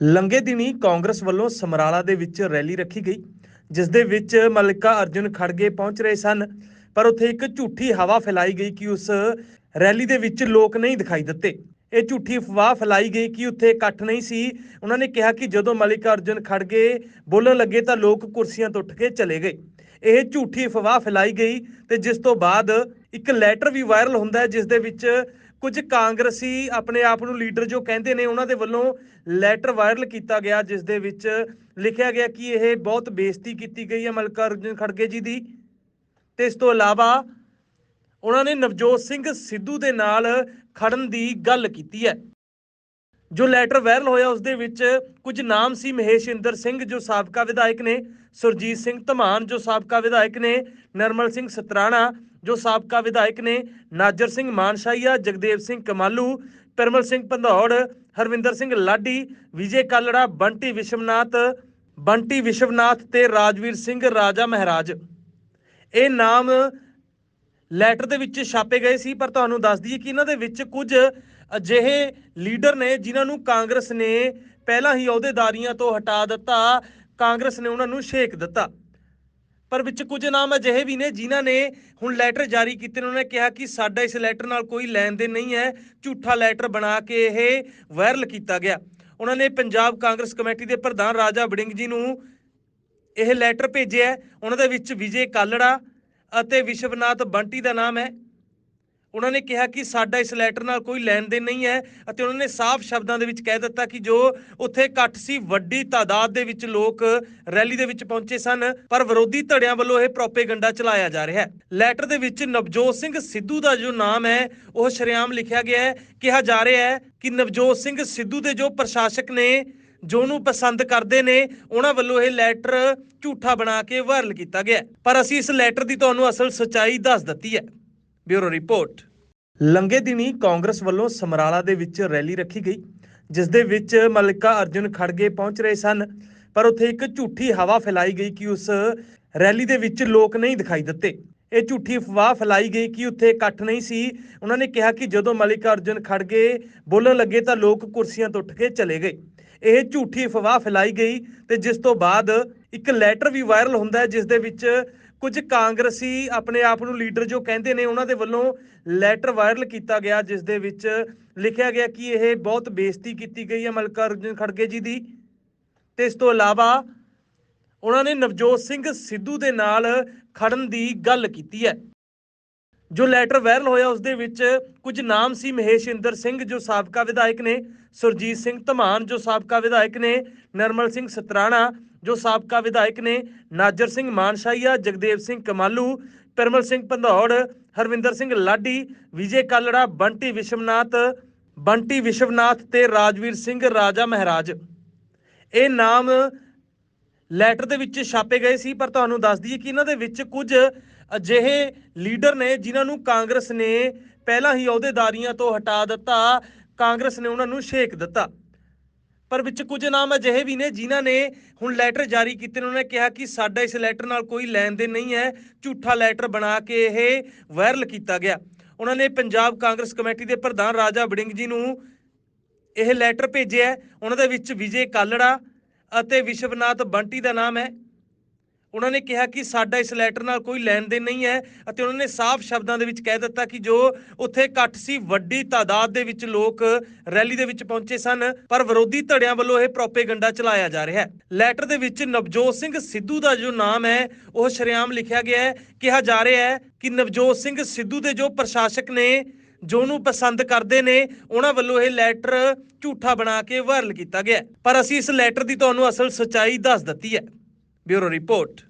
ਲੰਗੇ ਦਿਨੀ ਕਾਂਗਰਸ ਵੱਲੋਂ ਸਮਰਾਲਾ ਦੇ ਵਿੱਚ ਰੈਲੀ ਰੱਖੀ ਗਈ, ਜਿਸ ਦੇ ਵਿੱਚ ਮਲਿਕਾ ਅਰਜੁਨ ਖੜਗੇ ਪਹੁੰਚ ਰਹੇ ਸਨ, ਪਰ ਉੱਥੇ ਇੱਕ ਝੂਠੀ ਹਵਾ ਫੈਲਾਈ ਗਈ ਕਿ ਉਸ ਰੈਲੀ ਦੇ ਵਿੱਚ ਲੋਕ ਨਹੀਂ ਦਿਖਾਈ ਦਿੱਤੇ। ਇਹ ਝੂਠੀ ਅਫਵਾਹ ਫੈਲਾਈ ਗਈ ਕਿ ਉੱਥੇ ਇਕੱਠ ਨਹੀਂ ਸੀ। ਉਹਨਾਂ ਨੇ ਕਿਹਾ ਕਿ ਜਦੋਂ ਮਲਿਕਾ ਅਰਜੁਨ ਖੜਗੇ ਬੋਲਣ ਲੱਗੇ ਤਾਂ ਲੋਕ ਕੁਰਸੀਆਂ ਤੋਂ ਉੱਠ ਕੇ ਚਲੇ ਗਏ। ਇਹ ਝੂਠੀ ਅਫਵਾਹ ਫੈਲਾਈ ਗਈ ਤੇ ਜਿਸ ਤੋਂ ਬਾਅਦ ਇੱਕ ਲੈਟਰ ਵੀ ਵਾਇਰਲ ਹੁੰਦਾ ਹੈ ਜਿਸ ਦੇ ਵਿੱਚ ਕੁਝ ਕਾਂਗਰਸੀ ਆਪਣੇ ਆਪ ਨੂੰ ਲੀਡਰ ਜੋ ਕਹਿੰਦੇ ਨੇ, ਉਹਨਾਂ ਦੇ ਵੱਲੋਂ ਲੈਟਰ ਵਾਇਰਲ ਕੀਤਾ ਗਿਆ ਜਿਸ ਦੇ ਵਿੱਚ ਲਿਖਿਆ ਗਿਆ ਕਿ ਇਹ ਬਹੁਤ ਬੇਇੱਜ਼ਤੀ ਕੀਤੀ ਗਈ ਹੈ ਮਲਕਾ ਅਰਜੁਨ ਖੜਗੇ ਜੀ ਦੀ। ਤੇ ਇਸ ਤੋਂ ਇਲਾਵਾ ਉਹਨਾਂ ਨੇ ਨਵਜੋਤ ਸਿੰਘ ਸਿੱਧੂ ਦੇ ਨਾਲ ਖੜਨ ਦੀ ਗੱਲ ਕੀਤੀ ਹੈ। ਜੋ ਲੈਟਰ ਵਾਇਰਲ ਹੋਇਆ ਉਸ ਦੇ ਵਿੱਚ ਕੁਝ ਨਾਮ ਸੀ ਮਹੇਸ਼ ਇੰਦਰ ਸਿੰਘ, ਜੋ ਸਾਬਕਾ ਵਿਧਾਇਕ ਨੇ, ਸੁਰਜੀਤ ਸਿੰਘ ਧਮਾਨ, ਜੋ ਸਾਬਕਾ ਵਿਧਾਇਕ ਨੇ, ਨਰਮਲ ਸਿੰਘ ਸਤਰਾਣਾ, ਜੋ ਸਾਬਕਾ ਵਿਧਾਇਕ ਨੇ, ਨਾਜਰ ਸਿੰਘ ਮਾਨਸ਼ਾਹੀਆ, ਜਗਦੇਵ ਸਿੰਘ ਕਮਾਲੂ, ਪਰਮਲ ਸਿੰਘ ਪੰਧੌੜ, ਹਰਵਿੰਦਰ ਸਿੰਘ ਲਾਡੀ, ਵਿਜੇ ਕਾਲੜਾ, ਬੰਟੀ ਵਿਸ਼ਵਨਾਥ ਬੰਟੀ ਵਿਸ਼ਵਨਾਥ ਤੇ ਰਾਜਵੀਰ ਸਿੰਘ ਰਾਜਾ ਮਹਾਰਾਜ। ਇਹ ਨਾਮ ਲੈਟਰ ਦੇ ਵਿੱਚ ਛਾਪੇ ਗਏ ਸੀ, ਪਰ ਤੁਹਾਨੂੰ ਦੱਸ ਦਈਏ ਕਿ ਇਹਨਾਂ ਦੇ ਵਿੱਚ ਕੁਝ ਅਜਿਹੇ ਲੀਡਰ ਨੇ ਜਿਨ੍ਹਾਂ ਨੂੰ ਕਾਂਗਰਸ ਨੇ ਪਹਿਲਾਂ ਹੀ ਅਹੁਦੇਦਾਰੀਆਂ ਤੋਂ ਹਟਾ ਦਿੱਤਾ, ਕਾਂਗਰਸ ਨੇ ਉਹਨਾਂ ਨੂੰ ਛੇਕ ਦਿੱਤਾ। ਪਰ ਵਿੱਚ ਕੁਝ ਨਾਮ ਅਜਿਹੇ ਵੀ ਨੇ ਜਿਨ੍ਹਾਂ ਨੇ ਹੁਣ ਲੈਟਰ ਜਾਰੀ ਕੀਤੇ ਨੇ। ਉਹਨਾਂ ਨੇ ਕਿਹਾ ਕਿ ਸਾਡਾ ਇਸ ਲੈਟਰ ਨਾਲ ਕੋਈ ਲੈਣ ਦੇਣ ਨਹੀਂ ਹੈ। ਝੂਠਾ ਲੈਟਰ ਬਣਾ ਕੇ ਇਹ ਵਾਇਰਲ ਕੀਤਾ ਗਿਆ। ਉਹਨਾਂ ਨੇ ਪੰਜਾਬ ਕਾਂਗਰਸ ਕਮੇਟੀ ਦੇ ਪ੍ਰਧਾਨ ਰਾਜਾ ਬੜਿੰਗ ਜੀ ਨੂੰ ਇਹ ਲੈਟਰ ਭੇਜਿਆ ਉਹਨਾਂ ਦੇ ਵਿੱਚ ਵਿਜੇ ਕਾਲੜਾ ਅਤੇ ਵਿਸ਼ਵਨਾਥ ਬੰਟੀ ਦਾ ਨਾਮ ਹੈ। ਉਹਨਾਂ ਨੇ ਕਿਹਾ ਕਿ ਸਾਡਾ ਇਸ ਲੈਟਰ ਨਾਲ ਕੋਈ ਲੈਣ ਦੇਣ ਨਹੀਂ ਹੈ ਅਤੇ ਉਹਨਾਂ ਨੇ ਸਾਫ਼ ਸ਼ਬਦਾਂ ਦੇ ਵਿੱਚ ਕਹਿ ਦਿੱਤਾ ਕਿ ਜੋ ਉੱਥੇ ਇਕੱਠ ਸੀ, ਵੱਡੀ ਤਾਦਾਦ ਦੇ ਵਿੱਚ ਲੋਕ ਰੈਲੀ ਦੇ ਵਿੱਚ ਪਹੁੰਚੇ ਸਨ, ਪਰ ਵਿਰੋਧੀ ਧੜਿਆਂ ਵੱਲੋਂ ਇਹ ਪ੍ਰੋਪੇਗੈਂਡਾ ਚਲਾਇਆ ਜਾ ਰਿਹਾ ਹੈ। ਲੈਟਰ ਦੇ ਵਿੱਚ ਨਵਜੋਤ ਸਿੰਘ ਸਿੱਧੂ ਦਾ ਜੋ ਨਾਮ ਹੈ, ਉਹ ਸ਼ਰੇਆਮ ਲਿਖਿਆ ਗਿਆ ਹੈ। ਕਿਹਾ ਜਾ ਰਿਹਾ ਹੈ ਕਿ ਨਵਜੋਤ ਸਿੰਘ ਸਿੱਧੂ ਦੇ ਜੋ ਪ੍ਰਸ਼ਾਸਕ ਨੇ, ਜੋ ਨੂੰ ਪਸੰਦ ਕਰਦੇ ਨੇ, ਉਹਨਾਂ ਵੱਲੋਂ ਇਹ ਲੈਟਰ ਝੂਠਾ ਬਣਾ ਕੇ ਵਾਇਰਲ ਕੀਤਾ ਗਿਆ ਪਰ ਅਸੀਂ ਇਸ ਲੈਟਰ ਦੀ ਤੁਹਾਨੂੰ ਅਸਲ ਸਚਾਈ ਦੱਸ ਦਿੱਤੀ ਹੈ। Bureau report. ਲੰਗੇ ਦਿਨੀ ਕਾਂਗਰਸ ਵੱਲੋਂ ਸਮਰਾਲਾ ਦੇ ਵਿੱਚ ਰੈਲੀ ਰੱਖੀ ਗਈ, ਜਿਸ ਦੇ ਵਿੱਚ ਮਲਿਕਾ ਅਰਜੁਨ ਖੜਗੇ ਪਹੁੰਚ ਰਹੇ ਸਨ, ਪਰ ਉੱਥੇ ਇੱਕ ਝੂਠੀ ਹਵਾ ਫੈਲਾਈ ਗਈ ਕਿ ਉਸ ਰੈਲੀ ਦੇ ਵਿੱਚ ਲੋਕ ਨਹੀਂ ਦਿਖਾਈ ਦਿੱਤੇ। ਇਹ ਝੂਠੀ ਅਫਵਾਹ ਫੈਲਾਈ ਗਈ ਕਿ ਉੱਥੇ ਇਕੱਠ ਨਹੀਂ ਸੀ। ਉਹਨਾਂ ਨੇ ਕਿਹਾ ਕਿ ਜਦੋਂ ਮਲਿਕਾ ਅਰਜੁਨ ਖੜਗੇ ਬੋਲਣ ਲੱਗੇ ਤਾਂ ਲੋਕ ਕੁਰਸੀਆਂ ਤੋਂ ਉੱਠ ਕੇ ਚਲੇ ਗਏ। ਇਹ ਝੂਠੀ ਅਫਵਾਹ ਫੈਲਾਈ ਗਈ ਤੇ ਜਿਸ ਤੋਂ ਬਾਅਦ ਇੱਕ ਲੈਟਰ ਵੀ ਵਾਇਰਲ ਹੁੰਦਾ ਹੈ ਜਿਸ ਦੇ ਵਿੱਚ ਕੁਝ ਕਾਂਗਰਸੀ ਆਪਣੇ ਆਪ ਨੂੰ ਲੀਡਰ ਜੋ ਕਹਿੰਦੇ ਨੇ, ਉਹਨਾਂ ਦੇ ਵੱਲੋਂ ਲੈਟਰ ਵਾਇਰਲ ਕੀਤਾ ਗਿਆ ਜਿਸ ਦੇ ਵਿੱਚ ਲਿਖਿਆ ਗਿਆ ਕਿ ਇਹ ਬਹੁਤ ਬੇਇੱਜ਼ਤੀ ਕੀਤੀ ਗਈ ਹੈ ਮਲਕਾ ਅਰਜੁਨ ਖੜਗੇ ਜੀ ਦੀ। ਤੇ ਇਸ ਤੋਂ ਇਲਾਵਾ ਉਹਨਾਂ ਨੇ ਨਵਜੋਤ ਸਿੰਘ ਸਿੱਧੂ ਦੇ ਨਾਲ ਖੜਨ ਦੀ ਗੱਲ ਕੀਤੀ ਹੈ। ਜੋ ਲੈਟਰ ਵਾਇਰਲ ਹੋਇਆ ਉਸ ਦੇ ਵਿੱਚ ਕੁਝ ਨਾਮ ਸੀ ਮਹੇਸ਼ ਇੰਦਰ ਸਿੰਘ, ਜੋ ਸਾਬਕਾ ਵਿਧਾਇਕ ਨੇ, ਸੁਰਜੀਤ ਸਿੰਘ ਧਮਾਨ, ਜੋ ਸਾਬਕਾ ਵਿਧਾਇਕ ਨੇ, ਨਰਮਲ ਸਿੰਘ ਸਤਰਾਣਾ, ਜੋ ਸਾਬਕਾ ਵਿਧਾਇਕ ਨੇ, ਨਾਜਰ ਸਿੰਘ ਮਾਨਸ਼ਾਹੀਆ, ਜਗਦੇਵ ਸਿੰਘ ਕਮਾਲੂ, ਪਰਮਲ ਸਿੰਘ ਪੰਧੌੜ, ਹਰਵਿੰਦਰ ਸਿੰਘ ਲਾਡੀ, ਵਿਜੇ ਕਾਲੜਾ, ਬੰਟੀ ਵਿਸ਼ਵਨਾਥ ਬੰਟੀ ਵਿਸ਼ਵਨਾਥ ਤੇ ਰਾਜਵੀਰ ਸਿੰਘ ਰਾਜਾ ਮਹਾਰਾਜ। ਇਹ ਨਾਮ ਲੈਟਰ ਦੇ ਵਿੱਚ ਛਾਪੇ ਗਏ ਸੀ, ਪਰ ਤੁਹਾਨੂੰ ਦੱਸ ਦਈਏ ਕਿ ਇਹਨਾਂ ਦੇ ਵਿੱਚ ਕੁਝ ਅਜਿਹੇ ਲੀਡਰ ਨੇ ਜਿਨ੍ਹਾਂ ਨੂੰ ਕਾਂਗਰਸ ਨੇ ਪਹਿਲਾਂ ਹੀ ਅਹੁਦੇਦਾਰੀਆਂ ਤੋਂ ਹਟਾ ਦਿੱਤਾ, ਕਾਂਗਰਸ ਨੇ ਉਹਨਾਂ ਨੂੰ ਛੇਕ ਦਿੱਤਾ। ਪਰ ਵਿੱਚ ਕੁਝ ਨਾਮ ਅਜਿਹੇ ਵੀ ਨੇ ਜਿਨ੍ਹਾਂ ਨੇ ਹੁਣ ਲੈਟਰ ਜਾਰੀ ਕੀਤੇ ਨੇ। ਉਹਨਾਂ ਨੇ ਕਿਹਾ ਕਿ ਸਾਡਾ ਇਸ ਲੈਟਰ ਨਾਲ ਕੋਈ ਲੈਣ ਦੇਣ ਨਹੀਂ ਹੈ। ਝੂਠਾ ਲੈਟਰ ਬਣਾ ਕੇ ਇਹ ਵਾਇਰਲ ਕੀਤਾ ਗਿਆ। ਉਹਨਾਂ ਨੇ ਪੰਜਾਬ ਕਾਂਗਰਸ ਕਮੇਟੀ ਦੇ ਪ੍ਰਧਾਨ ਰਾਜਾ ਵੜਿੰਗ ਜੀ ਨੂੰ ਇਹ ਲੈਟਰ ਭੇਜਿਆ ਉਹਨਾਂ ਦੇ ਵਿੱਚ ਵਿਜੇ ਕਾਲੜਾ ਅਤੇ ਵਿਸ਼ਵਨਾਥ ਬੰਟੀ ਦਾ ਨਾਮ ਹੈ। ਉਹਨਾਂ ਨੇ ਕਿਹਾ ਕਿ ਸਾਡਾ ਇਸ ਲੈਟਰ ਨਾਲ ਕੋਈ ਲੈਣ ਦੇਣ ਨਹੀਂ ਹੈ ਅਤੇ ਉਹਨਾਂ ਨੇ ਸਾਫ਼ ਸ਼ਬਦਾਂ ਦੇ ਵਿੱਚ ਕਹਿ ਦਿੱਤਾ ਕਿ ਜੋ ਉੱਥੇ ਇਕੱਠ ਸੀ, ਵੱਡੀ ਤਾਦਾਦ ਦੇ ਵਿੱਚ ਲੋਕ ਰੈਲੀ ਦੇ ਵਿੱਚ ਪਹੁੰਚੇ ਸਨ, ਪਰ ਵਿਰੋਧੀ ਧੜਿਆਂ ਵੱਲੋਂ ਇਹ ਪ੍ਰੋਪੇਗੈਂਡਾ ਚਲਾਇਆ ਜਾ ਰਿਹਾ ਹੈ। ਲੈਟਰ ਦੇ ਵਿੱਚ ਨਵਜੋਤ ਸਿੰਘ ਸਿੱਧੂ ਦਾ ਜੋ ਨਾਮ ਹੈ, ਉਹ ਸ਼ਰੇਆਮ ਲਿਖਿਆ ਗਿਆ ਹੈ। ਕਿਹਾ ਜਾ ਰਿਹਾ ਹੈ ਕਿ ਨਵਜੋਤ ਸਿੰਘ ਸਿੱਧੂ ਦੇ ਜੋ ਪ੍ਰਸ਼ਾਸਕ ਨੇ, ਜੋ ਨੂੰ ਪਸੰਦ ਕਰਦੇ ਨੇ, ਉਹਨਾਂ ਵੱਲੋਂ ਇਹ ਲੈਟਰ ਝੂਠਾ ਬਣਾ ਕੇ ਵਾਇਰਲ ਕੀਤਾ ਗਿਆ ਪਰ ਅਸੀਂ ਇਸ ਲੈਟਰ ਦੀ ਤੁਹਾਨੂੰ ਅਸਲ ਸਚਾਈ ਦੱਸ ਦਿੱਤੀ ਹੈ। Bureau report